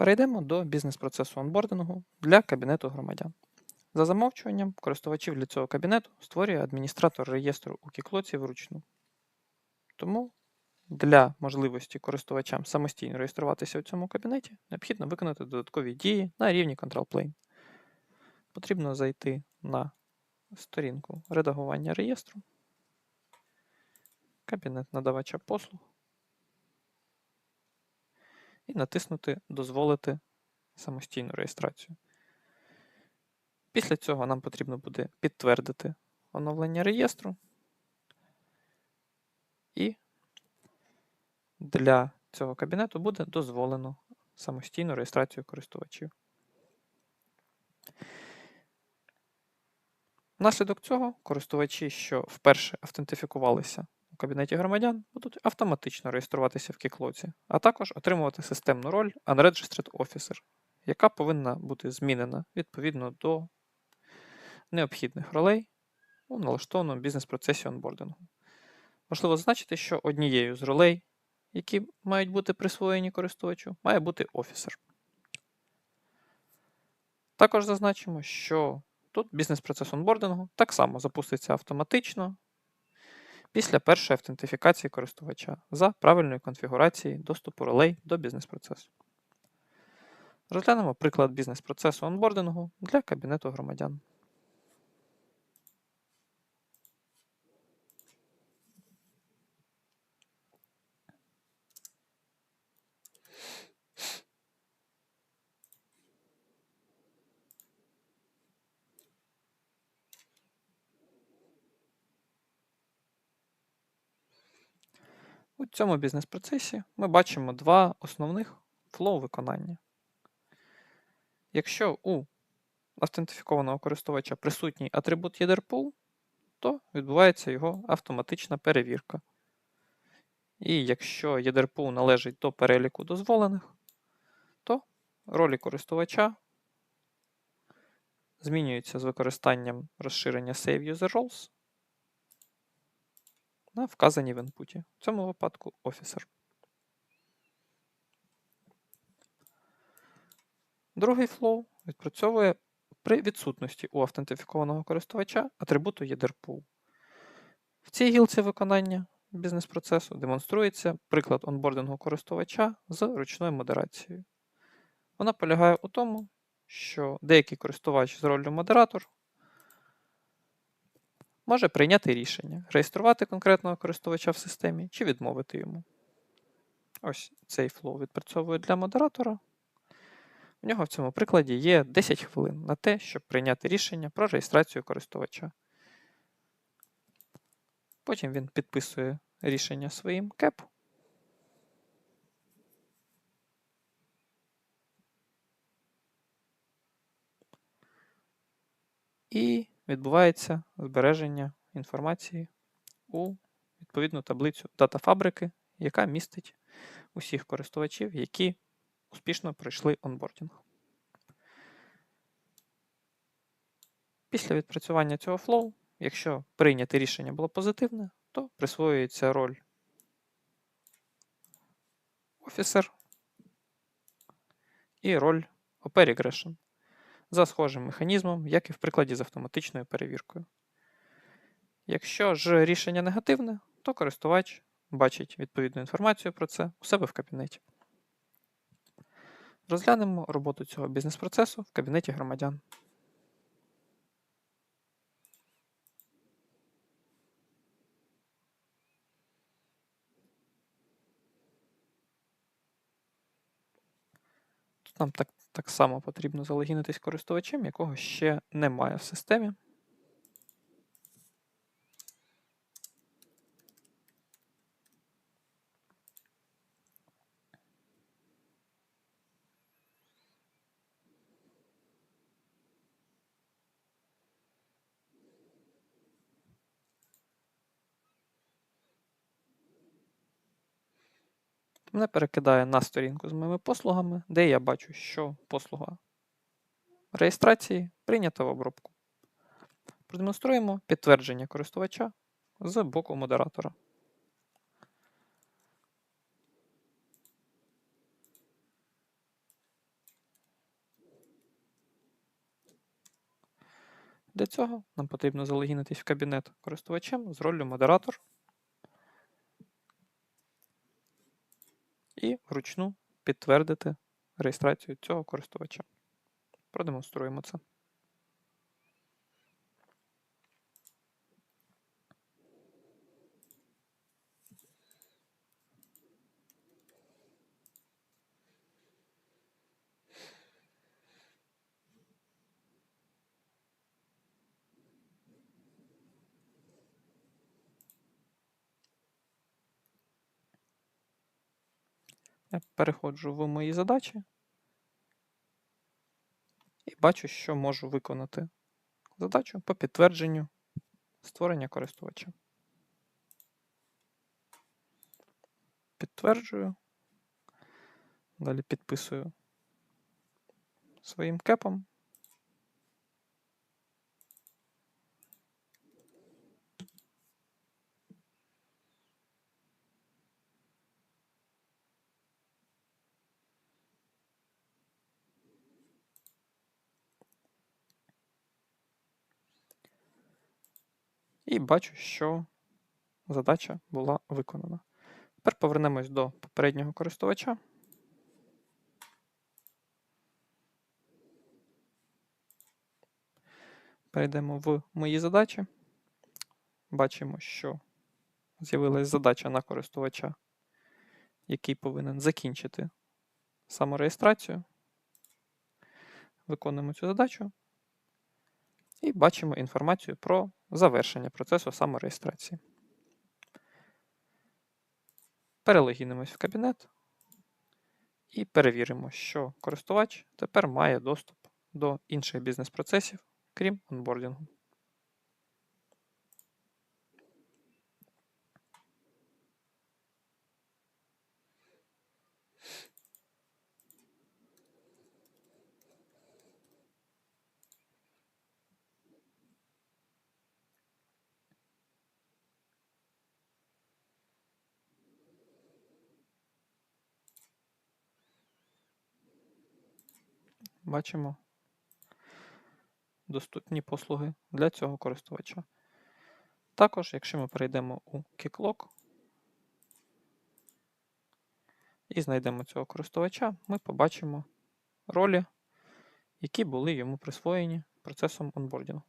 Перейдемо до бізнес-процесу онбордингу для кабінету громадян. За замовчуванням, користувачів для цього кабінету створює адміністратор реєстру у Кіклоці вручну. Тому для можливості користувачам самостійно реєструватися у цьому кабінеті необхідно виконати додаткові дії на рівні Control Plane. Потрібно зайти на сторінку редагування реєстру, кабінет надавача послуг і натиснути Дозволити самостійну реєстрацію. Після цього нам потрібно буде підтвердити оновлення реєстру. І для цього кабінету буде дозволено самостійну реєстрацію користувачів. Внаслідок цього користувачі, що вперше автентифікувалися кабінеті громадян, будуть автоматично реєструватися в Кіклоці, а також отримувати системну роль Unregistered Officer, яка повинна бути змінена відповідно до необхідних ролей у налаштованому бізнес-процесі онбордингу. Важливо зазначити, що однією з ролей, які мають бути присвоєні користувачу, має бути офісер. Також зазначимо, що тут бізнес-процес онбордингу так само запуститься автоматично після першої автентифікації користувача за правильною конфігурації доступу ролей до бізнес-процесу. Розглянемо приклад бізнес-процесу онбордингу для кабінету громадян. У цьому бізнес-процесі ми бачимо два основних флоу виконання. Якщо у автентифікованого користувача присутній атрибут YEDERPOOL, то відбувається його автоматична перевірка. І якщо YEDERPOOL належить до переліку дозволених, то ролі користувача змінюються з використанням розширення Save User Roles на вказані в інпуті. В цьому випадку Officer. Другий флоу відпрацьовує при відсутності у автентифікованого користувача атрибуту YEDERPOOL. В цій гілці виконання бізнес-процесу демонструється приклад онбордингу користувача з ручною модерацією. Вона полягає у тому, що деякий користувач з роллю модератор може прийняти рішення, реєструвати конкретного користувача в системі чи відмовити йому. Ось цей флоу відпрацьовує для модератора. У нього в цьому прикладі є 10 хвилин на те, щоб прийняти рішення про реєстрацію користувача. Потім він підписує рішення своїм кеп. І відбувається збереження інформації у відповідну таблицю датафабрики, яка містить усіх користувачів, які успішно пройшли онбордінг. Після відпрацювання цього флоу, якщо прийняте рішення було позитивне, то присвоюється роль Officer і роль OP Regression за схожим механізмом, як і в прикладі з автоматичною перевіркою. Якщо ж рішення негативне, то користувач бачить відповідну інформацію про це у себе в кабінеті. Розглянемо роботу цього бізнес-процесу в кабінеті громадян. Нам так, так само потрібно залогінитись користувачем, якого ще немає в системі. Мене перекидає на сторінку з моїми послугами, де я бачу, що послуга реєстрації прийнята в обробку. Продемонструємо підтвердження користувача з боку модератора. Для цього нам потрібно залогінитись в кабінет користувачем з роллю модератор. І вручну підтвердити реєстрацію цього користувача. Продемонструємо це. Я переходжу в мої задачі і бачу, що можу виконати задачу по підтвердженню створення користувача. Підтверджую. Далі підписую своїм кепом. І бачу, що задача була виконана. Тепер повернемось до попереднього користувача. Перейдемо в мої задачі. Бачимо, що з'явилась задача на користувача, який повинен закінчити самореєстрацію. Виконуємо цю задачу і бачимо інформацію про завершення процесу самореєстрації. Перелогінимось в кабінет і перевіримо, що користувач тепер має доступ до інших бізнес-процесів, крім онбордінгу. Бачимо доступні послуги для цього користувача. Також, якщо ми перейдемо у Kicklock і знайдемо цього користувача, ми побачимо ролі, які були йому присвоєні процесом онбордінгу.